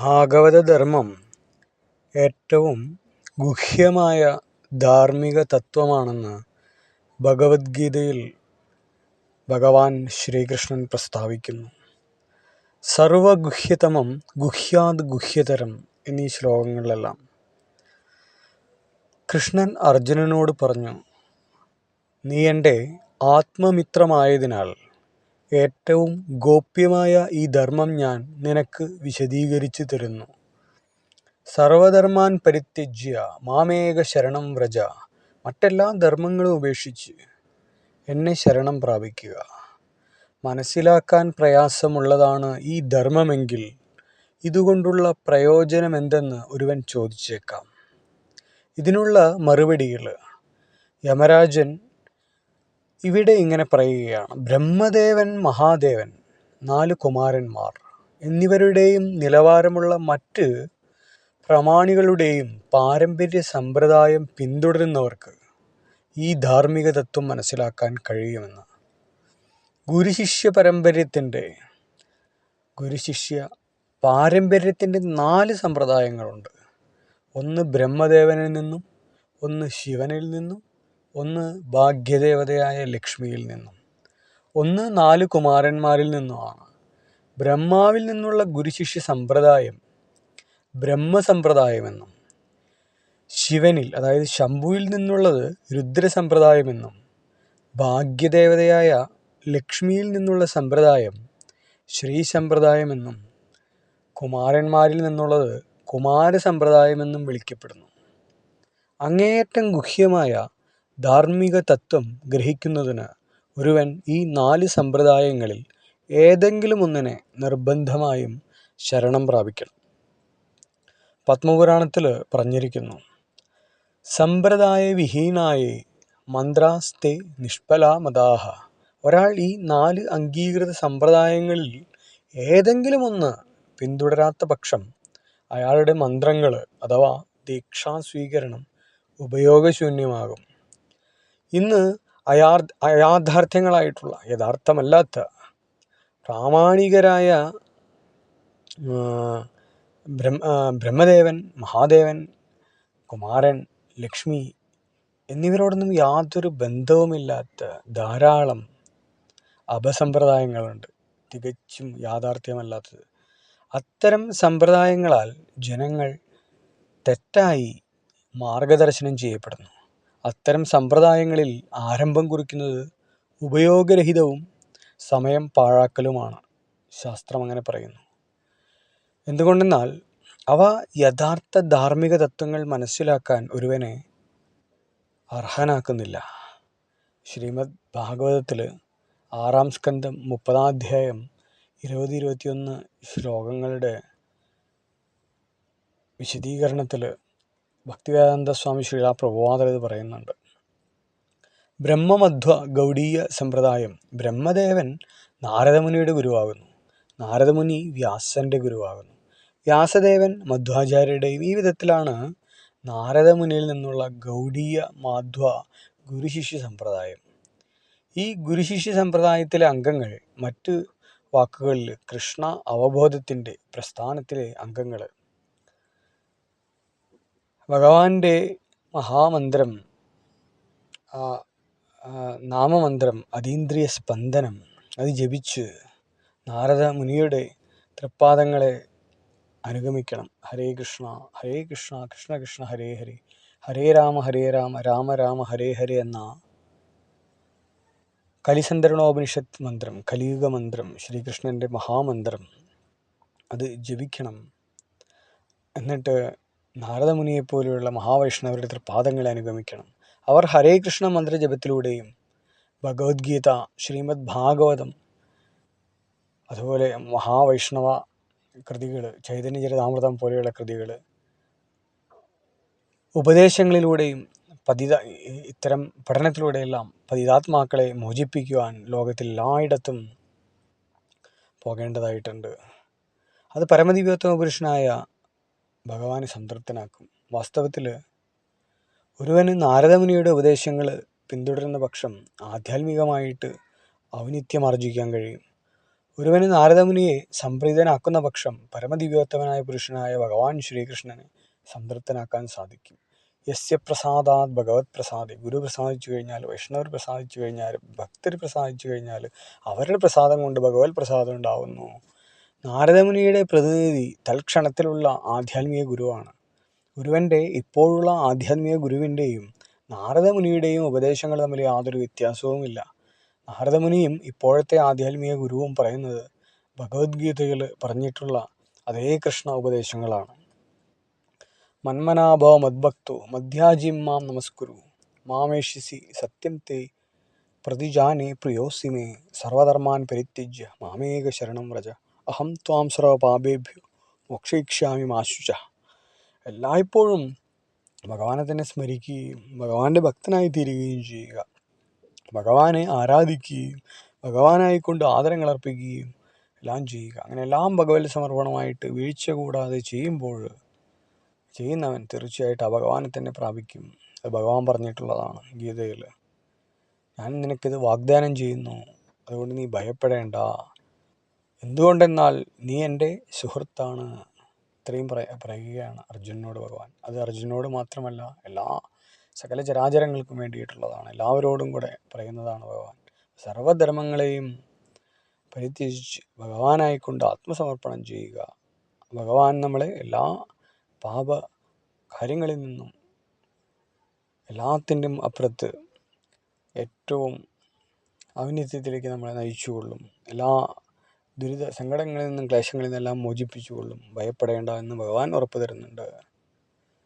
ഭാഗവതധർമ്മം ഏറ്റവും ഗുഹ്യമായ ധാർമ്മിക തത്വമാണെന്ന് ഭഗവത്ഗീതയിൽ ഭഗവാൻ ശ്രീകൃഷ്ണൻ പ്രസ്താവിക്കുന്നു. സർവഗുഹ്യതമം ഗുഹ്യാത് ഗുഹ്യതരം എന്നീ ശ്ലോകങ്ങളിലെല്ലാം. കൃഷ്ണൻ അർജുനനോട് പറഞ്ഞു നീ എന്റെ ആത്മമിത്രമായതിനാൽ ഏറ്റവും ഗോപ്യമായ ഈ ധർമ്മം ഞാൻ നിനക്ക് വിശദീകരിച്ചു തരുന്നു. സർവധർമാൻ പരിത്യജ്യ മാമേക ശരണം വ്രജ മറ്റെല്ലാ ധർമ്മങ്ങളും ഉപേക്ഷിച്ച് എന്നെ ശരണം പ്രാപിക്കുക. മനസ്സിലാക്കാൻ പ്രയാസമുള്ളതാണ് ഈ ധർമ്മമെങ്കിൽ ഇതുകൊണ്ടുള്ള പ്രയോജനം എന്തെന്ന് ഒരുവൻ ചോദിച്ചേക്കാം. ഇതിനുള്ള മറുപടികൾ യമരാജൻ ഇവിടെ ഇങ്ങനെ പറയുകയാണ്. ബ്രഹ്മദേവൻ മഹാദേവൻ നാല് കുമാരന്മാർ എന്നിവരുടെയും നിലവാരമുള്ള മറ്റ് പ്രമാണികളുടെയും പാരമ്പര്യ സമ്പ്രദായം പിന്തുടരുന്നവർക്ക് ഈ ധാർമ്മിക തത്വം മനസ്സിലാക്കാൻ കഴിയുമെന്ന്. ഗുരുശിഷ്യ പാരമ്പര്യത്തിന്റെ ഗുരുശിഷ്യ പാരമ്പര്യത്തിന്റെ നാല് സമ്പ്രദായങ്ങളുണ്ട്. ഒന്ന് ബ്രഹ്മദേവനിൽ നിന്നും ഒന്ന് ശിവനിൽ നിന്നും ഒന്ന് ഭാഗ്യദേവതയായ ലക്ഷ്മിയിൽ നിന്നും ഒന്ന് നാല് കുമാരന്മാരിൽ നിന്നുമാണ്. ബ്രഹ്മാവിൽ നിന്നുള്ള ഗുരുശിഷ്യ സമ്പ്രദായം ബ്രഹ്മസമ്പ്രദായമെന്നും ശിവനിൽ അതായത് ശംഭുവിൽ നിന്നുള്ളത് രുദ്രസമ്പ്രദായമെന്നും ഭാഗ്യദേവതയായ ലക്ഷ്മിയിൽ നിന്നുള്ള സമ്പ്രദായം ശ്രീ സമ്പ്രദായമെന്നും കുമാരന്മാരിൽ നിന്നുള്ളത് കുമാരസമ്പ്രദായമെന്നും വിളിക്കപ്പെടുന്നു. അങ്ങേയറ്റം ഗുഹ്യമായ ധാർമ്മിക തത്വം ഗ്രഹിക്കുന്നതിന് ഒരുവൻ ഈ നാല് സമ്പ്രദായങ്ങളിൽ ഏതെങ്കിലും ഒന്നിനെ നിർബന്ധമായും ശരണം പ്രാപിക്കണം. പത്മപുരാണത്തിൽ പറഞ്ഞിരിക്കുന്നു സമ്പ്രദായ വിഹീനായി മന്ത്രാസ്തേ നിഷ്ഫലാമതാഹ ഒരാൾ ഈ നാല് അംഗീകൃത സമ്പ്രദായങ്ങളിൽ ഏതെങ്കിലും ഒന്ന് പിന്തുടരാത്ത പക്ഷം അയാളുടെ മന്ത്രങ്ങൾ അഥവാ ദീക്ഷാസ്വീകരണം ഉപയോഗശൂന്യമാകും. ഇന്ന് അയാ അയാഥാർത്ഥ്യങ്ങളായിട്ടുള്ള യഥാർത്ഥമല്ലാത്ത പ്രാമാണികരായ ബ്രഹ്മ ബ്രഹ്മദേവൻ മഹാദേവൻ കുമാരൻ ലക്ഷ്മി എന്നിവരോടൊന്നും യാതൊരു ബന്ധവുമില്ലാത്ത ധാരാളം അപസമ്പ്രദായങ്ങളുണ്ട്. തികച്ചും യാഥാർത്ഥ്യമല്ലാത്തത്. അത്തരം സമ്പ്രദായങ്ങളാൽ ജനങ്ങൾ തെറ്റായി മാർഗദർശനം ചെയ്യപ്പെടുന്നു. അത്തരം സമ്പ്രദായങ്ങളിൽ ആരംഭം കുറിക്കുന്നത് ഉപയോഗരഹിതവും സമയം പാഴാക്കലുമാണ് ശാസ്ത്രം അങ്ങനെ പറയുന്നു. എന്തുകൊണ്ടെന്നാൽ അവ യഥാർത്ഥ ധാർമ്മിക തത്വങ്ങൾ മനസ്സിലാക്കാൻ ഒരുവനെ അർഹനാക്കുന്നില്ല. ശ്രീമദ് ഭാഗവതത്തിൽ ആറാം സ്കന്ധം മുപ്പതാം അധ്യായം ഇരുപത് ഇരുപത്തിയൊന്ന് ശ്ലോകങ്ങളുടെ വിശദീകരണത്തിൽ ഭക്തിവേദാന്ത സ്വാമി ശ്രീരാ പ്രഭുവാദർ ഇത് പറയുന്നുണ്ട്. ബ്രഹ്മമധ്വ ഗൗഡീയ സമ്പ്രദായം. ബ്രഹ്മദേവൻ നാരദമുനിയുടെ ഗുരുവാകുന്നു. നാരദമുനി വ്യാസന്റെ ഗുരുവാകുന്നു. വ്യാസദേവൻ മധ്വാചാര്യരുടെയും ഈ വിധത്തിലാണ് നാരദമുനിയിൽ നിന്നുള്ള ഗൗഡീയ മാധ്വ ഗുരുശിഷ്യ സമ്പ്രദായം. ഈ ഗുരുശിഷ്യ സമ്പ്രദായത്തിലെ അംഗങ്ങൾ മറ്റ് വാക്കുകളിൽ കൃഷ്ണ അവബോധത്തിന്റെ പ്രസ്ഥാനത്തിലെ അംഗങ്ങൾ ഭഗവാന്റെ മഹാമന്ത്രം ആ നാമമന്ത്രം അതീന്ദ്രിയ സ്പന്ദനം അത് ജപിച്ച് നാരദ മുനിയുടെ തൃപ്പാദങ്ങളെ അനുഗമിക്കണം. ഹരേ കൃഷ്ണ ഹരേ കൃഷ്ണ കൃഷ്ണ കൃഷ്ണ ഹരേ ഹരേ. ഹരേ രാമ ഹരേ രാമ രാമ രാമ ഹരേ ഹരേ എന്ന കലിസന്ധരണോപനിഷത്ത് മന്ത്രം കലിയുഗ മന്ത്രം ശ്രീകൃഷ്ണന്റെ മഹാമന്ത്രം അത് ജപിക്കണം. എന്നിട്ട് നാരദമുനിയെപ്പോലെയുള്ള മഹാവൈഷ്ണവരുടെ തൃപാദങ്ങളെ അനുഗമിക്കണം. അവർ ഹരേ കൃഷ്ണ മന്ത്രജപത്തിലൂടെയും ഭഗവത്ഗീത ശ്രീമദ് ഭാഗവതം അതുപോലെ മഹാവൈഷ്ണവ കൃതികൾ ചൈതന്യചരിതാമൃതം പോലെയുള്ള കൃതികൾ ഉപദേശങ്ങളിലൂടെയും പതിത ഇത്തരം പഠനത്തിലൂടെയെല്ലാം പതിതാത്മാക്കളെ മോചിപ്പിക്കുവാൻ ലോകത്തിൽ എല്ലായിടത്തും പോകേണ്ടതായിട്ടുണ്ട്. അത് പരമദിവ്യോത്തമ പുരുഷനായ ഭഗവാനെ സംതൃപ്തനാക്കും. വാസ്തവത്തിൽ ഒരുവന് നാരദമുനിയുടെ ഉപദേശങ്ങൾ പിന്തുടരുന്ന പക്ഷം ആധ്യാത്മികമായിട്ട് ഔന്നിത്യം ആർജിക്കാൻ കഴിയും. ഒരുവന് നാരദമുനിയെ സംപ്രീതനാക്കുന്ന പക്ഷം പരമദിവ്യോത്തമനായ പുരുഷനായ ഭഗവാൻ ശ്രീകൃഷ്ണനെ സംതൃപ്തനാക്കാൻ സാധിക്കും. യസ്യ പ്രസാദാത് ഭഗവത് പ്രസാദി. ഗുരു പ്രസാദിച്ചു കഴിഞ്ഞാൽ വൈഷ്ണവർ പ്രസാദിച്ചു കഴിഞ്ഞാൽ ഭക്തർ പ്രസാദിച്ചു കഴിഞ്ഞാൽ അവരുടെ പ്രസാദം കൊണ്ട് ഭഗവത് പ്രസാദം ഉണ്ടാവുന്നു. നാരദമുനിയുടെ പ്രതിനിധി തൽക്ഷണത്തിലുള്ള ആധ്യാത്മിക ഗുരുവാണ്. ഗുരുവന്റെ ഇപ്പോഴുള്ള ആധ്യാത്മിക ഗുരുവിന്റെയും നാരദമുനിയുടെയും ഉപദേശങ്ങൾ തമ്മിൽ യാതൊരു വ്യത്യാസവുമില്ല. നാരദമുനിയും ഇപ്പോഴത്തെ ആധ്യാത്മിക ഗുരുവും പറയുന്നത് ഭഗവത്ഗീതയിൽ പറഞ്ഞിട്ടുള്ള അതേ കൃഷ്ണ ഉപദേശങ്ങളാണ്. മന്മനാഭോ മദ്ഭക്തു മധ്യാജിം മാം നമസ്കുരു. മാമേഷിസി സത്യം തേ പ്രതിജാനെ പ്രിയോസിമേ സർവധർമാൻ പരിത്യജ്യ മാമേക ശരണം വ്രജ. അഹം ത്വാം സർവപാപേഭ്യോ മോക്ഷയിക്ഷ്യാമി മാശുച. എല്ലായ്പ്പോഴും ഭഗവാനെ തന്നെ സ്മരിക്കുകയും ഭഗവാന്റെ ഭക്തനായി തീരുകയും ചെയ്യുക. ഭഗവാനെ ആരാധിക്കുകയും ഭഗവാനായിക്കൊണ്ട് ആദരങ്ങൾ അർപ്പിക്കുകയും എല്ലാം ചെയ്യുക. അങ്ങനെ എല്ലാം ഭഗവത് സമർപ്പണമായിട്ട് വീഴ്ച കൂടാതെ ചെയ്യുമ്പോൾ ചെയ്യുന്നവൻ തീർച്ചയായിട്ടും ആ ഭഗവാനെ തന്നെ പ്രാപിക്കും. അത് ഭഗവാൻ പറഞ്ഞിട്ടുള്ളതാണ് ഗീതയിൽ. ഞാൻ നിനക്കിത് വാഗ്ദാനം ചെയ്യുന്നു. അതുകൊണ്ട് നീ ഭയപ്പെടേണ്ട. എന്തുകൊണ്ടെന്നാൽ നീ എന്റെ സുഹൃത്താണ് ഇത്രയും പറയ പറയുകയാണ് അർജുനോട് ഭഗവാൻ. അത് അർജുനോട് മാത്രമല്ല എല്ലാ സകല ചരാചരങ്ങൾക്കും വേണ്ടിയിട്ടുള്ളതാണ്. എല്ലാവരോടും കൂടെ പറയുന്നതാണ് ഭഗവാൻ. സർവധർമ്മങ്ങളെയും പരിത്യജിച്ച് ഭഗവാനായിക്കൊണ്ട് ആത്മസമർപ്പണം ചെയ്യുക. ഭഗവാൻ നമ്മളെ എല്ലാ പാപ കാര്യങ്ങളിൽ നിന്നും എല്ലാത്തിന്റെയും അപ്പുറത്ത് ഏറ്റവും ഔന്നിത്യത്തിലേക്ക് നമ്മളെ നയിച്ചുകൊള്ളും. എല്ലാ ദുരിത സങ്കടങ്ങളിൽ നിന്നും ക്ലേശങ്ങളിൽ നിന്നെല്ലാം മോചിപ്പിച്ചുകൊള്ളും. ഭയപ്പെടേണ്ട എന്ന് ഭഗവാൻ ഉറപ്പ് തരുന്നുണ്ട്.